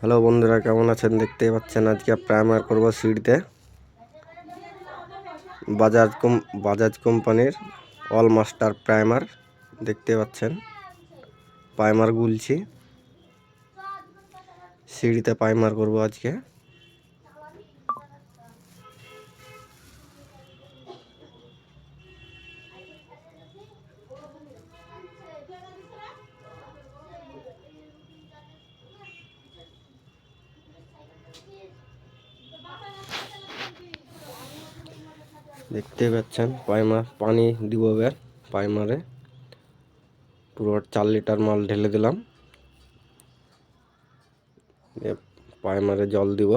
Hello বন্ধুরা, কেমন আছেন? দেখতেই পাচ্ছেন আজকে প্রাইমার করব সিঁড়িতে। বাজাজ কম বাজাজ কোম্পানির অল মাস্টার প্রাইমার দেখতে পাচ্ছেন। প্রাইমার গুলছি। সিঁড়িতে প্রাইমার করব আজকে। দেখতে পাচ্ছেন পাইমার পানি দিব এবার পাইমারে। পুরো চার লিটার মাল ঢেলে দিলাম। পাইমারে জল দিব।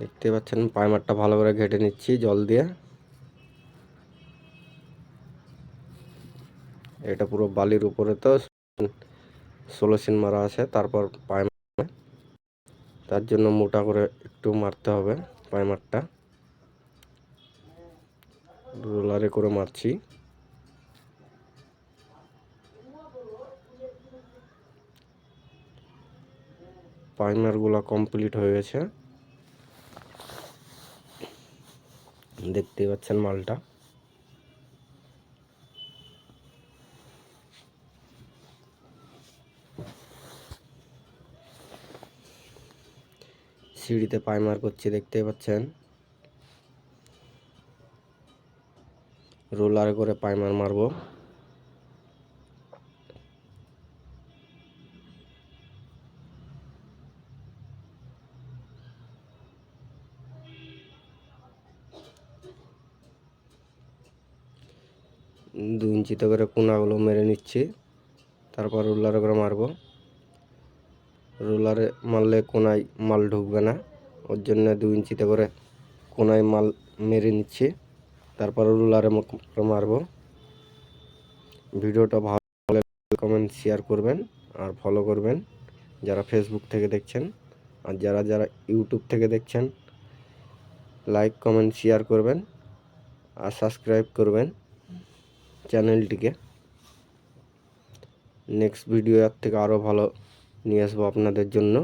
দেখতে পাচ্ছেন, পাইমারটা ভালো করে ঘেটে নিচ্ছি জল দিয়ে। এটা পুরো বালির উপরে তো ষোলো সিন মারা আছে, তারপর পায়ে তার জন্য মোটা করে একটু মারতে হবে পাইমারটা রোলারে করে মারছি। পাইমারগুলো কমপ্লিট হয়ে গেছে। দেখতেই পাচ্ছেন মালটা। সিঁড়িতে পাইমার করছি দেখতে পাচ্ছেন? রোলার করে পাইমার মারবো। দু ইঞ্চিতে করে কোনাগুলো মেরে নিচ্ছি, তারপর রোলার করে মারবো। রোলারে মারলে কোনায় মাল ঢুকবে না। ওর জন্য দু ইঞ্চিতে করে কোনায় মাল মেরে নিচ্ছি। তারপর রোলারে মারবো। ভিডিওটা ভালো কমেন্ট শেয়ার করবেন আর ফলো করবেন যারা ফেসবুক থেকে দেখছেন আর যারা যারা ইউটিউব থেকে দেখছেন। লাইক কমেন্ট শেয়ার করবেন আর সাবস্ক্রাইব করবেন চ্যানেলটিকে নেক্সট ভিডিও এর থেকে আরও ভালো নিয়ে আসব আপনাদের জন্য।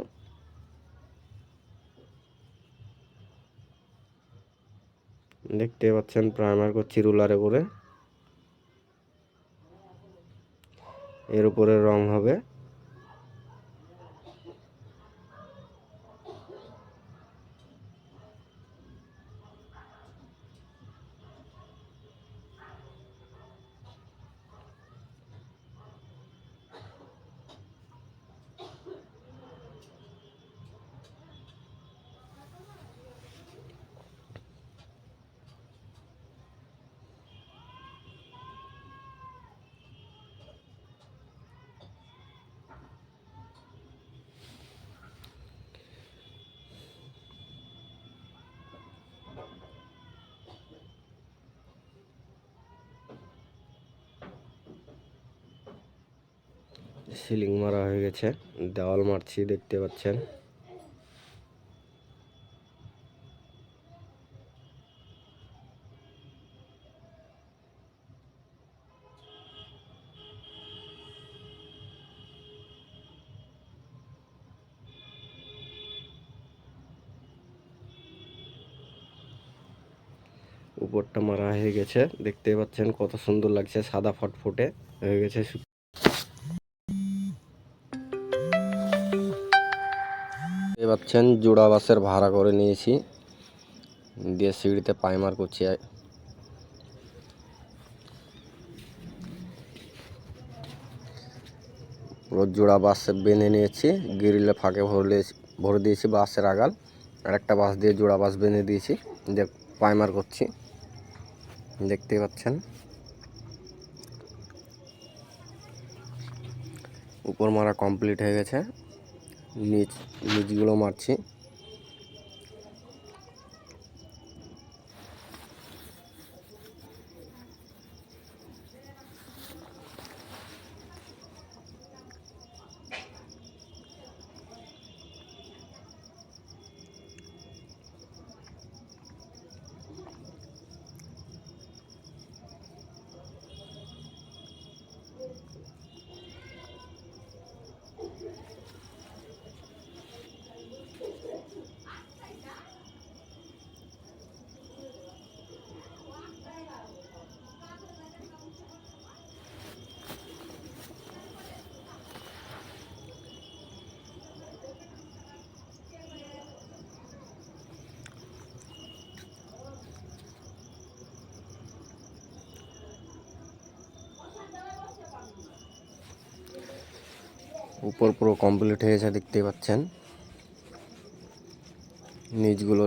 দেখতে পাচ্ছেন প্রাইমার করছি রুলারে করে। এর উপরে রং হবে। সিলিং মারা হয়ে গেছে, দেওয়াল মারছি, দেখতে পাচ্ছেন। উপরটা মারা হয়ে গেছে, দেখতে পাচ্ছেন কত সুন্দর লাগছে, সাদা ফটফটে হয়ে গেছে পাচ্ছেন জোড়া বাসের ভাড়া করে নিয়েছি। দিয়ে সিঁড়িতে পাইমার করছি। জোড়া বাস বেঁধে নিয়েছি, গ্রিলে ফাঁকে ভরলে ভরে দিয়েছি বাসের আগাল। আর একটা বাস দিয়ে জোড়া বাস বেঁধে দিয়েছি। যে পাইমার করছি। দেখতে পাচ্ছেন? উপর মারা কমপ্লিট হয়ে গেছে। নিচ নিচগুলো মারছি। উপর পুরো কমপ্লিট হয়েছে দেখতে পাচ্ছেন। নিচগুলো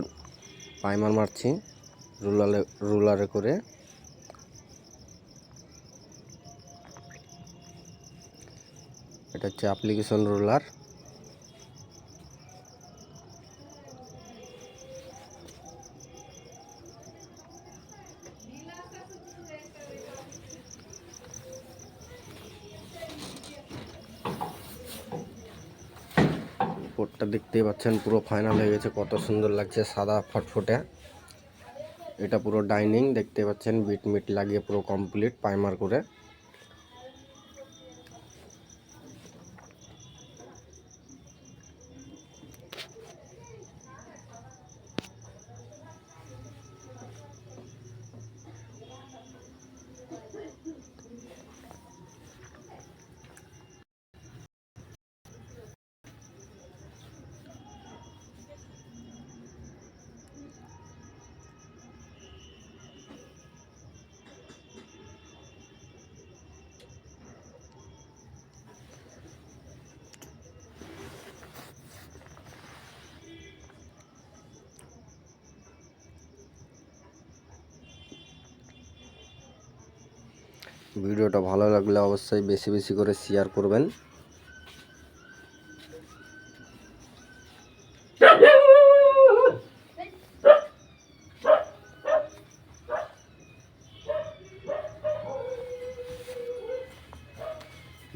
পাইমার মারছি রুলারে রুলারে করে। এটা হচ্ছে অ্যাপ্লিকেশন রুলার উপরটা দেখতেই পাচ্ছেন, পুরো ফাইনাল হয়ে গেছে, কত সুন্দর লাগছে, সাদা ফটফটে। এটা পুরো ডাইনিং দেখতে পাচ্ছেন বিট মিট লাগিয়ে পুরো কমপ্লিট পাইমার করে। ভিডিওটা ভালো লাগলে অবশ্যই বেশি বেশি করে শেয়ার করবেন।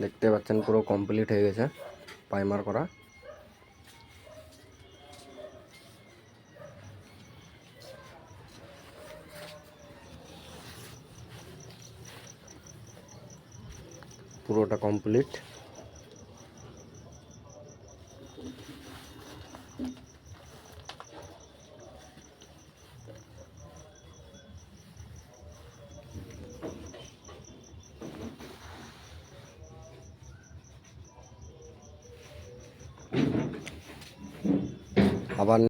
দেখতে পাচ্ছেন পুরো কমপ্লিট হয়ে গেছে পাইমার করা। পুরোটা কমপ্লিট